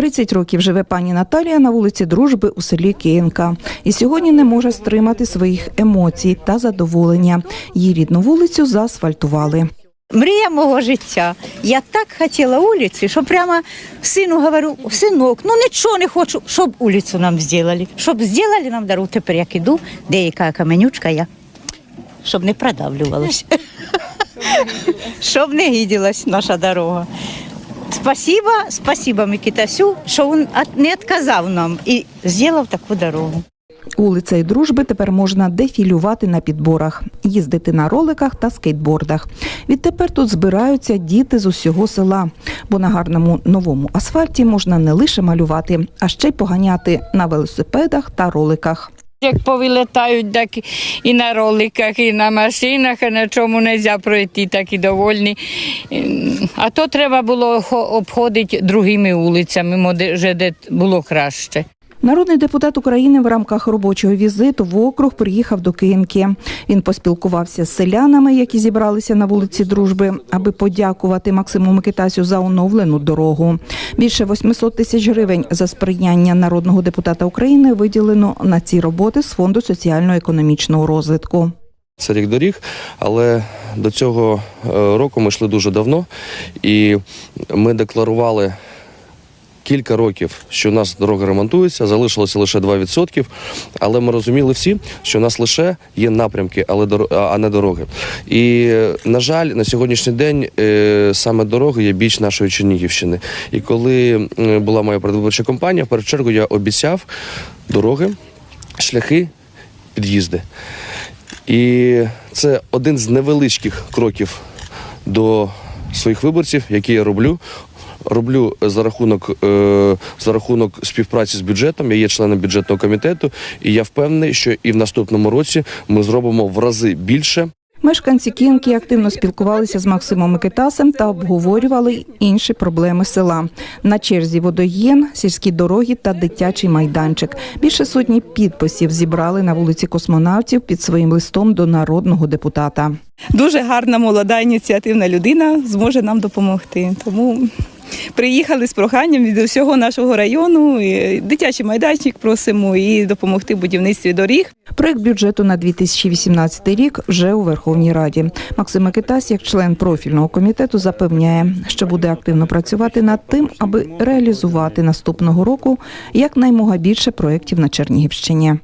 30 років живе пані Наталія на вулиці Дружби у селі Київка. І сьогодні не може стримати своїх емоцій та задоволення. Її рідну вулицю заасфальтували. Мрія мого життя. Я так хотіла вулиці, що прямо сину говорю, синок, ну нічого не хочу, щоб вулицю нам зробили. Щоб зробили нам дорогу. Тепер як іду, деяка каменючка я, щоб не продавлювалася. Щоб не гиділась наша дорога. Спасибо, спасибо Микитасю, що він не відказав нам і зробив таку дорогу. Вулицею Дружби тепер можна дефілювати на підборах, їздити на роликах та скейтбордах. Відтепер тут збираються діти з усього села, бо на гарному новому асфальті можна не лише малювати, а ще й поганяти на велосипедах та роликах. Як повилетають, так і на роликах, і на машинах, а на чому не можна пройти, так і довольні. А то треба було обходити другими вулицями, може, де було краще. Народний депутат України в рамках робочого візиту в округ приїхав до Київки. Він поспілкувався з селянами, які зібралися на вулиці Дружби, аби подякувати Максиму Микитасю за оновлену дорогу. Більше 800 тисяч гривень за сприяння народного депутата України виділено на ці роботи з фонду соціально-економічного розвитку. Це рік доріг, але до цього е, року ми йшли дуже давно, і ми декларували кілька років, що у нас дорога ремонтується, залишилося лише 2%, але ми розуміли всі, що у нас лише є напрямки, але а не дороги. І, на жаль, на сьогоднішній день е, саме дороги є біч нашої Чернігівщини. І коли е, була моя передвиборча кампанія, в першу чергу я обіцяв дороги, шляхи, під'їзди. І це один з невеличких кроків до своїх виборців, які я роблю. Роблю за рахунок е, за рахунок співпраці з бюджетом. Я є членом бюджетного комітету, і я впевнений, що і в наступному році ми зробимо в рази більше. Мешканці Кіївки активно спілкувалися з Максимом Микитасем та обговорювали інші проблеми села. На черзі водоєн, сільські дороги та дитячий майданчик. Більше сотні підписів зібрали на вулиці космонавтів під своїм листом до народного депутата. дуже гарна молода ініціативна людина зможе нам допомогти. Тому приїхали з проханням від усього нашого району. Дитячий майданчик просимо і допомогти будівництві доріг. Проект бюджету на 2018 рік вже у Верховній Раді. Максим Микитась, як член профільного комітету, запевняє, що буде активно працювати над тим, аби реалізувати наступного року якнаймога більше проєктів на Чернігівщині.